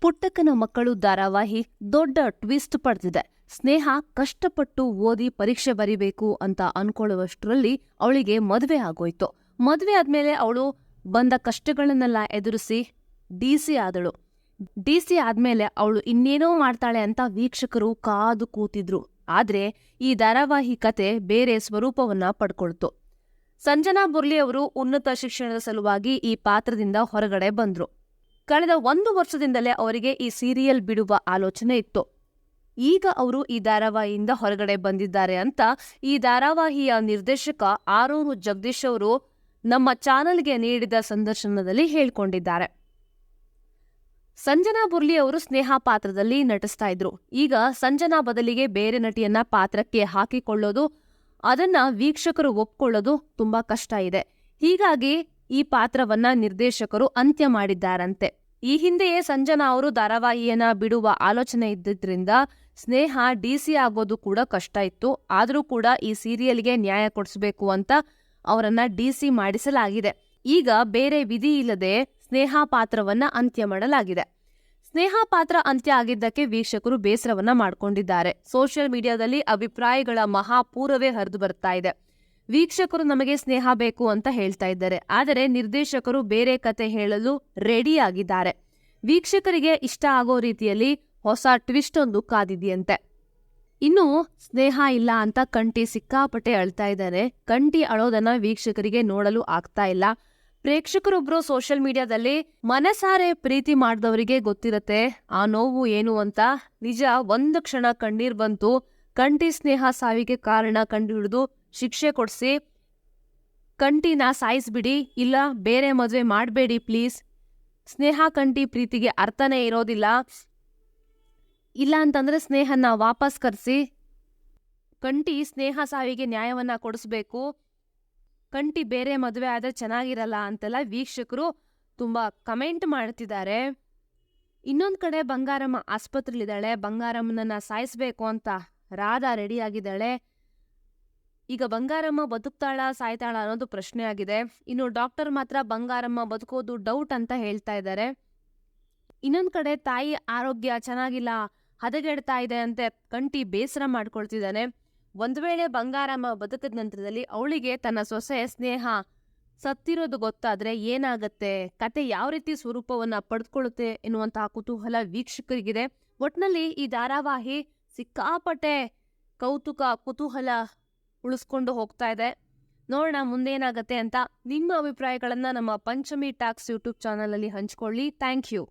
ಪುಟ್ಟಕ್ಕನ ಮಕ್ಕಳು ಧಾರಾವಾಹಿ ದೊಡ್ಡ ಟ್ವಿಸ್ಟ್ ಪಡೆದಿದೆ. ಸ್ನೇಹ ಕಷ್ಟಪಟ್ಟು ಓದಿ ಪರೀಕ್ಷೆ ಬರಿಬೇಕು ಅಂತ ಅನ್ಕೊಳ್ಳುವಷ್ಟರಲ್ಲಿ ಅವಳಿಗೆ ಮದುವೆ ಆಗೋಯ್ತು. ಮದುವೆ ಆದ್ಮೇಲೆ ಅವಳು ಬಂದ ಕಷ್ಟಗಳನ್ನೆಲ್ಲ ಎದುರಿಸಿ ಡಿ ಸಿ ಆದಳು. ಡಿ ಸಿ ಆದ್ಮೇಲೆ ಅವಳು ಇನ್ನೇನೋ ಮಾಡ್ತಾಳೆ ಅಂತ ವೀಕ್ಷಕರು ಕಾದು ಕೂತಿದ್ರು. ಆದ್ರೆ ಈ ಧಾರಾವಾಹಿ ಕತೆ ಬೇರೆ ಸ್ವರೂಪವನ್ನ ಪಡ್ಕೊಳ್ತು. ಸಂಜನಾ ಬುರ್ಲಿ ಅವರು ಉನ್ನತ ಶಿಕ್ಷಣದ ಸಲುವಾಗಿ ಈ ಪಾತ್ರದಿಂದ ಹೊರಗಡೆ ಬಂದ್ರು. ಕಳೆದ ಒಂದು ವರ್ಷದಿಂದಲೇ ಅವರಿಗೆ ಈ ಸೀರಿಯಲ್ ಬಿಡುವ ಆಲೋಚನೆ ಇತ್ತು. ಈಗ ಅವರು ಈ ಧಾರಾವಾಹಿಯಿಂದ ಹೊರಗಡೆ ಬಂದಿದ್ದಾರೆ ಅಂತ ಈ ಧಾರಾವಾಹಿಯ ನಿರ್ದೇಶಕ ಆರೂರು ಜಗದೀಶ್ ಅವರು ನಮ್ಮ ಚಾನೆಲ್ಗೆ ನೀಡಿದ ಸಂದರ್ಶನದಲ್ಲಿ ಹೇಳ್ಕೊಂಡಿದ್ದಾರೆ. ಸಂಜನಾ ಬುರ್ಲಿ ಅವರು ಸ್ನೇಹ ಪಾತ್ರದಲ್ಲಿ ನಟಿಸ್ತಾ ಇದ್ರು. ಈಗ ಸಂಜನಾ ಬದಲಿಗೆ ಬೇರೆ ನಟಿಯನ್ನ ಪಾತ್ರಕ್ಕೆ ಹಾಕಿಕೊಳ್ಳೋದು, ಅದನ್ನ ವೀಕ್ಷಕರು ಒಪ್ಕೊಳ್ಳೋದು ತುಂಬಾ ಕಷ್ಟ ಇದೆ. ಹೀಗಾಗಿ ಈ ಪಾತ್ರವನ್ನ ನಿರ್ದೇಶಕರು ಅಂತ್ಯ ಮಾಡಿದ್ದಾರಂತೆ. ಈ ಹಿಂದೆಯೇ ಸಂಜನಾ ಅವರು ಧಾರಾವಾಹಿಯನ್ನ ಬಿಡುವ ಆಲೋಚನೆ ಇದ್ದಿದ್ರಿಂದ ಸ್ನೇಹ ಡಿ ಸಿ ಆಗೋದು ಕೂಡ ಕಷ್ಟ ಇತ್ತು. ಆದರೂ ಕೂಡ ಈ ಸೀರಿಯಲ್ಗೆ ನ್ಯಾಯ ಕೊಡಿಸಬೇಕು ಅಂತ ಅವರನ್ನ ಡಿಸಿ ಮಾಡಿಸಲಾಗಿದೆ. ಈಗ ಬೇರೆ ವಿಧಿ ಇಲ್ಲದೆ ಸ್ನೇಹ ಪಾತ್ರವನ್ನ ಅಂತ್ಯ ಮಾಡಲಾಗಿದೆ. ಸ್ನೇಹ ಪಾತ್ರ ಅಂತ್ಯ ಆಗಿದ್ದಕ್ಕೆ ವೀಕ್ಷಕರು ಬೇಸರವನ್ನ ಮಾಡ್ಕೊಂಡಿದ್ದಾರೆ. ಸೋಷಿಯಲ್ ಮೀಡಿಯಾದಲ್ಲಿ ಅಭಿಪ್ರಾಯಗಳ ಮಹಾಪೂರವೇ ಹರಿದು ಬರ್ತಾ ಇದೆ. ವೀಕ್ಷಕರು ನಮಗೆ ಸ್ನೇಹ ಬೇಕು ಅಂತ ಹೇಳ್ತಾ ಇದ್ದಾರೆ. ಆದರೆ ನಿರ್ದೇಶಕರು ಬೇರೆ ಕತೆ ಹೇಳಲು ರೆಡಿ ಆಗಿದ್ದಾರೆ. ವೀಕ್ಷಕರಿಗೆ ಇಷ್ಟ ಆಗೋ ರೀತಿಯಲ್ಲಿ ಹೊಸ ಟ್ವಿಸ್ಟ್ ಒಂದು ಕಾದಿದೆಯಂತೆ. ಇನ್ನು ಸ್ನೇಹ ಇಲ್ಲ ಅಂತ ಕಂಟಿ ಸಿಕ್ಕಾಪಟ್ಟೆ ಅಳ್ತಾ ಇದ್ದಾರೆ. ಕಂಟಿ ಅಳೋದನ್ನ ವೀಕ್ಷಕರಿಗೆ ನೋಡಲು ಆಗ್ತಾ ಇಲ್ಲ. ಪ್ರೇಕ್ಷಕರೊಬ್ರು ಸೋಷಿಯಲ್ ಮೀಡಿಯಾದಲ್ಲಿ ಮನಸಾರೆ ಪ್ರೀತಿ ಮಾಡಿದವರಿಗೆ ಗೊತ್ತಿರತ್ತೆ. ಆ ನೋವು ಏನು ಅಂತ ನಿಜ ಒಂದು ಕ್ಷಣ ಕಣ್ಣೀರ್ ಬಂತು. ಕಂಟಿ ಸ್ನೇಹ ಸಾವಿಗೆ ಕಾರಣ ಕಂಡುಹಿಡಿದು ಶಿಕ್ಷೆ ಕೊಡ್ಸಿ, ಕಂಟಿನ ಸಾಯಿಸ್ಬಿಡಿ, ಇಲ್ಲ ಬೇರೆ ಮದುವೆ ಮಾಡಬೇಡಿ ಪ್ಲೀಸ್. ಸ್ನೇಹ ಕಂಟಿ ಪ್ರೀತಿಗೆ ಅರ್ಥನೇ ಇರೋದಿಲ್ಲ. ಇಲ್ಲ ಅಂತಂದರೆ ಸ್ನೇಹನ ವಾಪಸ್ ಕರೆಸಿ. ಕಂಟಿ ಸ್ನೇಹ ಸಾವಿಗೆ ನ್ಯಾಯವನ್ನ ಕೊಡಿಸ್ಬೇಕು. ಕಂಟಿ ಬೇರೆ ಮದುವೆ ಆದ್ರೆ ಚೆನ್ನಾಗಿರಲ್ಲ ಅಂತೆಲ್ಲ ವೀಕ್ಷಕರು ತುಂಬಾ ಕಮೆಂಟ್ ಮಾಡ್ತಿದ್ದಾರೆ. ಇನ್ನೊಂದು ಕಡೆ ಬಂಗಾರಮ್ಮ ಆಸ್ಪತ್ರೆಲಿದ್ದಾಳೆ. ಬಂಗಾರಮ್ಮನನ್ನ ಸಾಯಿಸ್ಬೇಕು ಅಂತ ರಾಧಾ ರೆಡಿ ಆಗಿದ್ದಾಳೆ. ಈಗ ಬಂಗಾರಮ್ಮ ಬದುಕ್ತಾಳ, ಸಾಯ್ತಾಳ ಅನ್ನೋದು ಪ್ರಶ್ನೆ ಆಗಿದೆ. ಇನ್ನು ಡಾಕ್ಟರ್ ಮಾತ್ರ ಬಂಗಾರಮ್ಮ ಬದುಕೋದು ಡೌಟ್ ಅಂತ ಹೇಳ್ತಾ ಇದ್ದಾರೆ. ಇನ್ನೊಂದು ಕಡೆ ತಾಯಿ ಆರೋಗ್ಯ ಚೆನ್ನಾಗಿಲ್ಲ, ಹದಗೆಡ್ತಾ ಇದೆ ಅಂತ ಕಂಟಿ ಬೇಸರ ಮಾಡ್ಕೊಳ್ತಿದ್ದಾನೆ. ಒಂದ್ ವೇಳೆ ಬಂಗಾರಮ್ಮ ಬದುಕದ ನಂತರದಲ್ಲಿ ಅವಳಿಗೆ ತನ್ನ ಸೊಸೆ ಸ್ನೇಹ ಸತ್ತಿರೋದು ಗೊತ್ತಾದ್ರೆ ಏನಾಗತ್ತೆ, ಕತೆ ಯಾವ ರೀತಿ ಸ್ವರೂಪವನ್ನ ಪಡೆದುಕೊಳ್ಳುತ್ತೆ ಎನ್ನುವಂತಹ ಕುತೂಹಲ ವೀಕ್ಷಕರಿಗಿದೆ. ಒಟ್ನಲ್ಲಿ ಈ ಧಾರಾವಾಹಿ ಸಿಕ್ಕಾಪಟ್ಟೆ ಕೌತುಕ ಕುತೂಹಲ ಉಳಿಸ್ಕೊಂಡು ಹೋಗ್ತಾ ಇದೆ. ನೋಡೋಣ ಮುಂದೇನಾಗತ್ತೆ ಅಂತ ನಿಮ್ಮ ಅಭಿಪ್ರಾಯಗಳನ್ನು ನಮ್ಮ ಪಂಚಮಿ ಟಾಕ್ಸ್ ಯೂಟ್ಯೂಬ್ ಚಾನಲಲ್ಲಿ ಹಂಚ್ಕೊಳ್ಳಿ. Thank you.